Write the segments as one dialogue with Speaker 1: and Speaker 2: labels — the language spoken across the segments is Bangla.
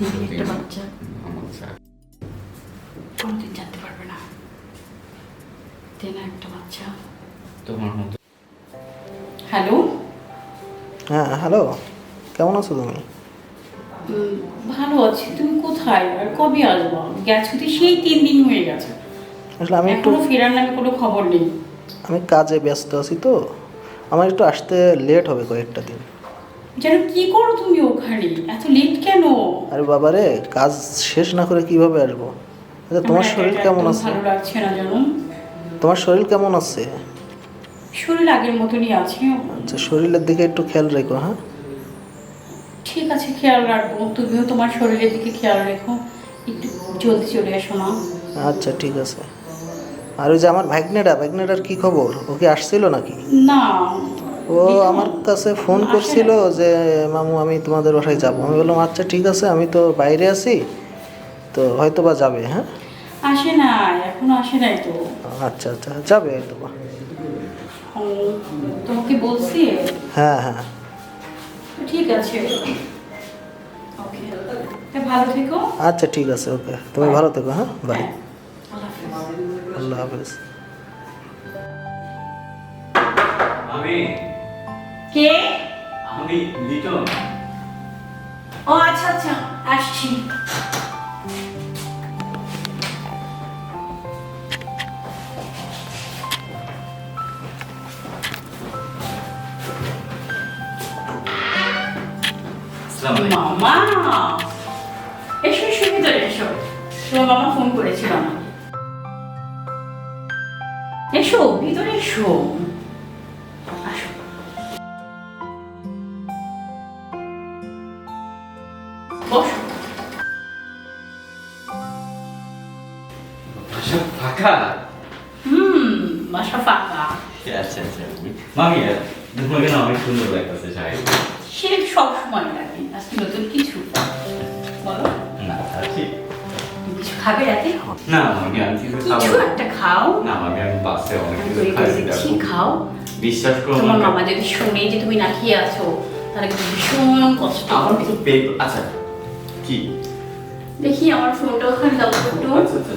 Speaker 1: দিদি একটা বাচ্চা কোনোদিন জানতে পারবে না তেনা একটা বাচ্চা
Speaker 2: তোমার মতো
Speaker 1: হ্যালো?
Speaker 3: হ্যাঁ হ্যালো। কেমন আছো তুমি?
Speaker 1: ভালো আছি। তুমি কোথায়? আর কবে আসব? গেছো তো সেই তিন দিন হয়ে গেছে।
Speaker 3: আসলে আমি একটু
Speaker 1: ফেরার নামে কোনো খবর নেই।
Speaker 3: আমি কাজে ব্যস্ত আছি তো। আমার একটু আসতে লেট হবে কয়েকটা দিন।
Speaker 1: যেন কি করো তুমি ওখানে? এত লেট কেন?
Speaker 3: আরে বাবারে কাজ শেষ না করে কীভাবে আসব? আচ্ছা তোমার শরীর কেমন আছে?
Speaker 1: ভালো লাগছে না জানো?
Speaker 3: তোমার শরীর কেমন আছে?
Speaker 1: শরীর আগের মতনই আছে।
Speaker 3: আচ্ছা শরীরের দিকে একটু খেয়াল রেখো হ্যাঁ?
Speaker 1: ঠিক আছে খেয়াল রাখব। তুমিও তোমার শরীরের দিকে খেয়াল রেখো। একটু জলদি চলে এসো না
Speaker 3: আচ্ছা ঠিক আছে। আর ওই যে আমার ভাগ্নেটা ভাগ্নেটার কি খবর? ও কি আসছিল নাকি?
Speaker 1: না
Speaker 3: ও আমার কাছে ফোন করছিল যে মামু আমি তোমাদের বাসায় যাব। আমি বললাম আচ্ছা ঠিক আছে আমি তো বাইরে আছি তো হয়তো বা যাবে হ্যাঁ?
Speaker 1: আসে না এখনও আসে নাই তো।
Speaker 3: আচ্ছা আচ্ছা যাবে হয়তো বা
Speaker 1: তোমাকে বলছি?
Speaker 3: হ্যাঁ হ্যাঁ।
Speaker 1: ঠিক আছে। ভালো থেকো।
Speaker 3: আচ্ছা ঠিক আছে ওকে। তুমি ভালো থেকো হ্যাঁ? বাই
Speaker 1: হ্যাঁ, আল্লাহ হাফেজ।
Speaker 3: আল্লাহ হাফেজ।
Speaker 2: আমি
Speaker 1: কে?
Speaker 2: আমি লিটন।
Speaker 1: ও আচ্ছা আচ্ছা আসছি। মামা! এসো এসো ভিতরে এসো। তোমার মামা ফোন করেছিল আমাকে। এসো ভিতরে এসো।
Speaker 2: মামি তোমাকে না অনেক সুন্দর লাগতেছে শাড়ি।
Speaker 1: সে সব সময় লাগে আজকে নতুন কিছু। বলো।
Speaker 2: না
Speaker 1: তুমি কিছু খাবে রাতে?
Speaker 2: না মামি আমি কিছু খাব।
Speaker 1: একটা খাও।
Speaker 2: না মামি আমি বাসে অনেক কিছু খাই
Speaker 1: খাও।
Speaker 2: বিশ্বাস করো
Speaker 1: তোমার মামা। যদি শুনে যে তুমি না খেয়ে আছো তাহলে কিন্তু ভীষণ কষ্ট।
Speaker 2: আমার কিছু পেপার আচ্ছা কি?
Speaker 1: দেখি আমার ফোনটা ওখানে দাও একটু
Speaker 2: আচ্ছা আচ্ছা।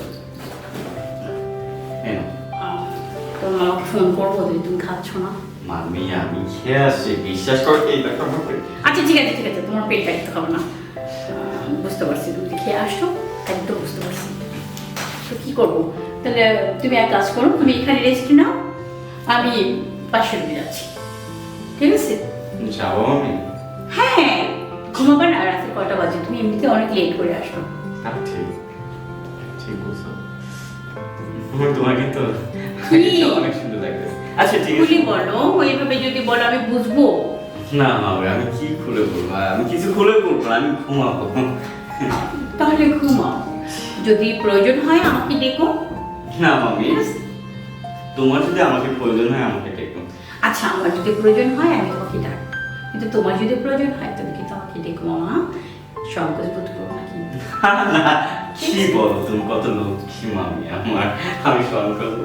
Speaker 1: মামাকে ফোন করব যদি তুমি খাচ্ছ না।
Speaker 2: মামি আমি খেয়ে আসছি। বিশ্বাস করো এই
Speaker 1: আচ্ছা ঠিক আছে ঠিক আছে তোমার পেট ব্যক্ত হবে না। বুঝতে পারছি তুমি খেয়ে আসছো একদম বুঝতে পারছি। তো কি করব? তাহলে তুমি এক কাজ করো তুমি এখানে রেস্ট নাও আমি পাশের রুমে যাচ্ছি। ঠিক আছে?
Speaker 2: যাব মামি।
Speaker 1: হ্যাঁ ঘুমাবে না রাতে কটা বাজে? তুমি এমনিতে অনেক লেট করে আসো।
Speaker 2: ঠিক ঠিক বলছো। তোমার কিন্তু? অনেক সুন্দর লাগতেছে আচ্ছা ঠিক আছে
Speaker 1: খুলি বলো ওইভাবে যদি বলো আমি বুঝব।
Speaker 2: না আমি কি খুলে বলব? আমি কিছু খুলে বলব আমি ঘুমাবো।
Speaker 1: তাহলে ঘুমাও। যদি প্রয়োজন হয় আমাকে ডেকো।
Speaker 2: না মামি তোমার যদি আমাকে প্রয়োজন হয় আমাকে ডেকো।
Speaker 1: আচ্ছা আমার যদি প্রয়োজন হয় আমি তোমাকে ডাক। কিন্তু তোমার যদি প্রয়োজন হয় তুমি কিন্তু আমাকে ডেকো মামা সংকোচ বোধ করো না
Speaker 2: না কি বলো তুমি? কত লক্ষ্মী মামি আমার? আমি করব।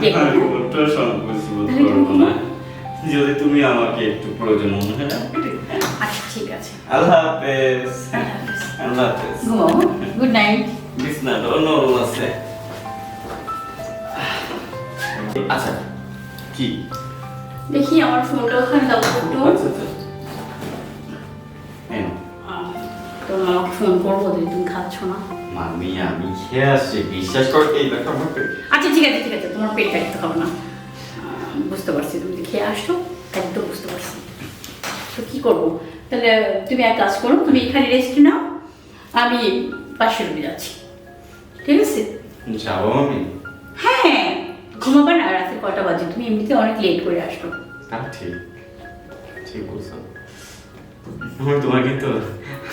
Speaker 1: দেখো।
Speaker 2: আমি ওটা সংকোচ বোধ করব না। যদি তুমি আমাকে একটু প্রয়োজন মনে হয়
Speaker 1: আচ্ছা ঠিক আছে।
Speaker 2: আল্লাহ হাফেজ। আল্লাহ হাফেজ।
Speaker 1: গুড নাইট
Speaker 2: বিছনাটা নরম আছে। আচ্ছা কি?
Speaker 1: দেখি আমার ফোনটা ওখানে দাও একটু।
Speaker 2: আচ্ছা আচ্ছা।
Speaker 1: ফোন করব যদি তুমি খাচ্ছ না।
Speaker 2: মামি আমি খেয়ে আসছি বিশ্বাস করো এই ব্যাপারটা আমার পেট-
Speaker 1: আচ্ছা ঠিক আছে ঠিক আছে তোমার পেট ব্যক্ত হবে না। বুঝতে পারছি তুমি খেয়ে আসছো একদম বুঝতে পারছি। তো কি করব? তাহলে তুমি এক কাজ করো তুমি এখানে রেস্ট নাও আমি পাশের রুমে যাচ্ছি। ঠিক আছে?
Speaker 2: যাব আমি।
Speaker 1: হ্যাঁ ঘুমাবে না রাতে কটা বাজে তুমি এমনিতে অনেক লেট করে আসো
Speaker 2: তা ঠিক ঠিক বলছো। আমার তোমার কিন্তু
Speaker 1: কি?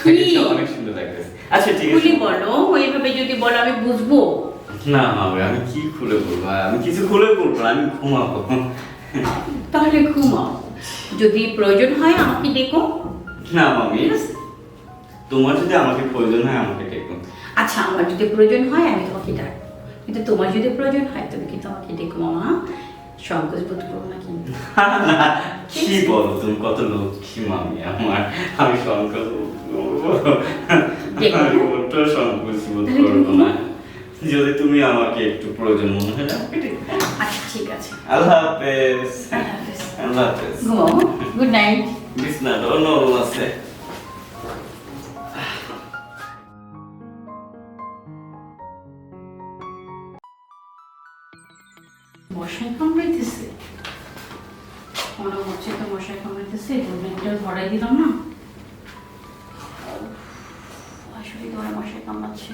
Speaker 2: অনেক সুন্দর লাগতেছে আচ্ছা ঠিক
Speaker 1: খুলি
Speaker 2: আছে
Speaker 1: বলো ওইভাবে যদি বলো আমি বুঝব।
Speaker 2: না মামি আমি কি খুলে বলব? আমি কিছু খুলে বলব আমি ঘুমাবো।
Speaker 1: তাহলে ঘুমাও। যদি প্রয়োজন হয় আমাকে ডেকো।
Speaker 2: না মামি। তোমার যদি আমাকে প্রয়োজন হয় আমাকে ডেকো।
Speaker 1: আচ্ছা আমার যদি প্রয়োজন হয় আমি তোমাকে ডাক কিন্তু তোমার যদি প্রয়োজন হয় তুমি কিন্তু আমাকে ডেকো মামা। সংকোচ বোধ করো না কিন্তু
Speaker 2: কি বলো তুমি? কত লক্ষ্মী মামি আমার? আমি ওটা সংকোচ বোধ করব না। যদি তুমি আমাকে একটু প্রয়োজন মনে হয়।
Speaker 1: আচ্ছা ঠিক আছে।
Speaker 2: আল্লাহ হাফেজ।
Speaker 1: আল্লাহ হাফেজ। ঘুমাও। Good night.
Speaker 2: নরম আছে।
Speaker 1: কামড়াইতেছে। মনে হচ্ছে তো মশাই কামড়াইতেছে গুড ভরাই দিলাম না। আসলে তোমার মশাই কামড়াচ্ছে।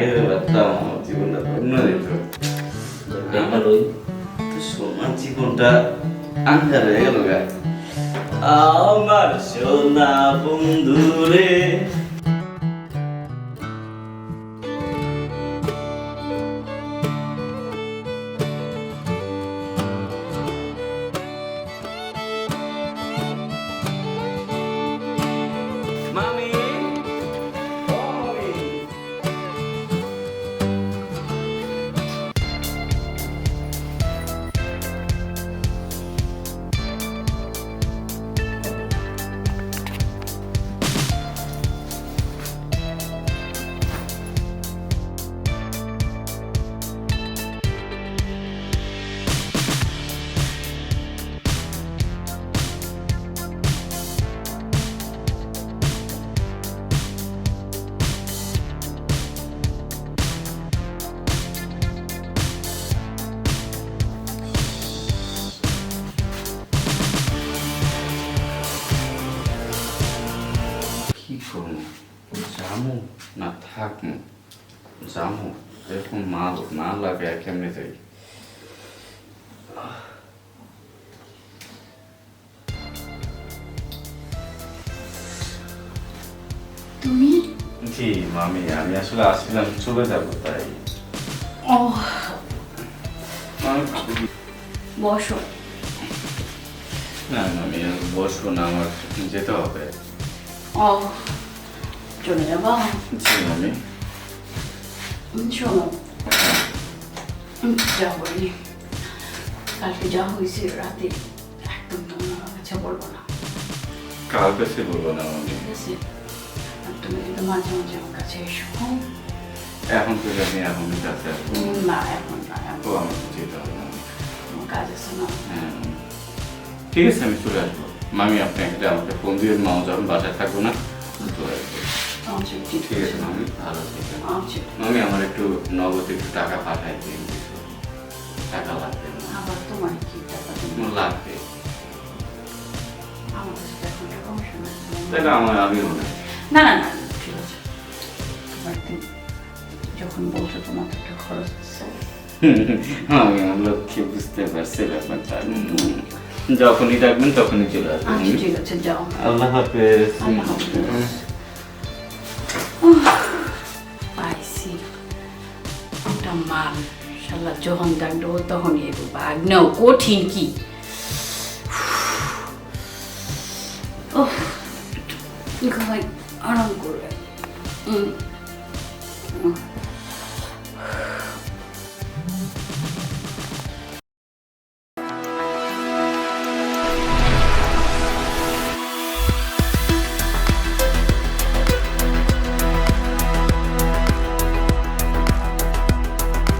Speaker 2: লাগে ব্যাপারটা আমার জীবনটা ধন্য দিত আমার ওই সোনার জীবনটা আন্ধার হয়ে গেল গা আমার সোনা বন্ধুরে না থাকব জামু এরকম মা না লাগে কেমনে যাই
Speaker 1: তুমি?
Speaker 2: জি মামি আমি আসলে আসছিলাম চলে যাব তাই।
Speaker 1: ও বসো।
Speaker 2: না মামি বসবো না আমার যেতে হবে।
Speaker 1: ও চলে যাবা
Speaker 2: জি মামি
Speaker 1: শোনো যা বলি কালকে যা হয়েছে রাতে একদম তুমি আমার কাছে বলব না।
Speaker 2: কাল কাছে বলব না মামি
Speaker 1: ঠিক আছে। তুমি কিন্তু মাঝে মাঝে আমার কাছে এসো?
Speaker 2: এখন তো জানি এখন কাছে আসব।
Speaker 1: উম, না এখন না এখন
Speaker 2: আমার যেতে হবে মামি
Speaker 1: আমার কাজ আছে না।
Speaker 2: হ্যাঁ। ঠিক আছে আমি চলে আসব। মামি আপনি একটা আমাকে ফোন দিয়ে মাও যখন বাসায় থাকব না আমি চলে আসব।
Speaker 1: ঠিক
Speaker 2: ঠিক আছে মামি ভালো থাকবেন
Speaker 1: আচ্ছা।
Speaker 2: মামি আমার একটু নগদ একটু টাকা পাঠাই দিন টাকা লাগবে
Speaker 1: আবার তোমার কি টাকা?
Speaker 2: লাগবে।
Speaker 1: আমার
Speaker 2: আমিও না
Speaker 1: না না না ঠিক আছে। যখন বলছো তোমার একটা খরচ
Speaker 2: আমি আমার লক্ষ্যে বুঝতে পারছি ব্যাপারটা। যখনই ডাকবেন তখনই চলে
Speaker 1: আচ্ছা
Speaker 2: আসবেন
Speaker 1: ঠিক আছে যাও।
Speaker 2: আল্লাহ হাফেজ।
Speaker 1: আল্লাহ হাফেজ। পাইছি একটা মাল। শালা, যখন ডাকবো তখন এগো ভাগনাও কঠিন কি? ও ঘুমাই, আরাম করবে। হুম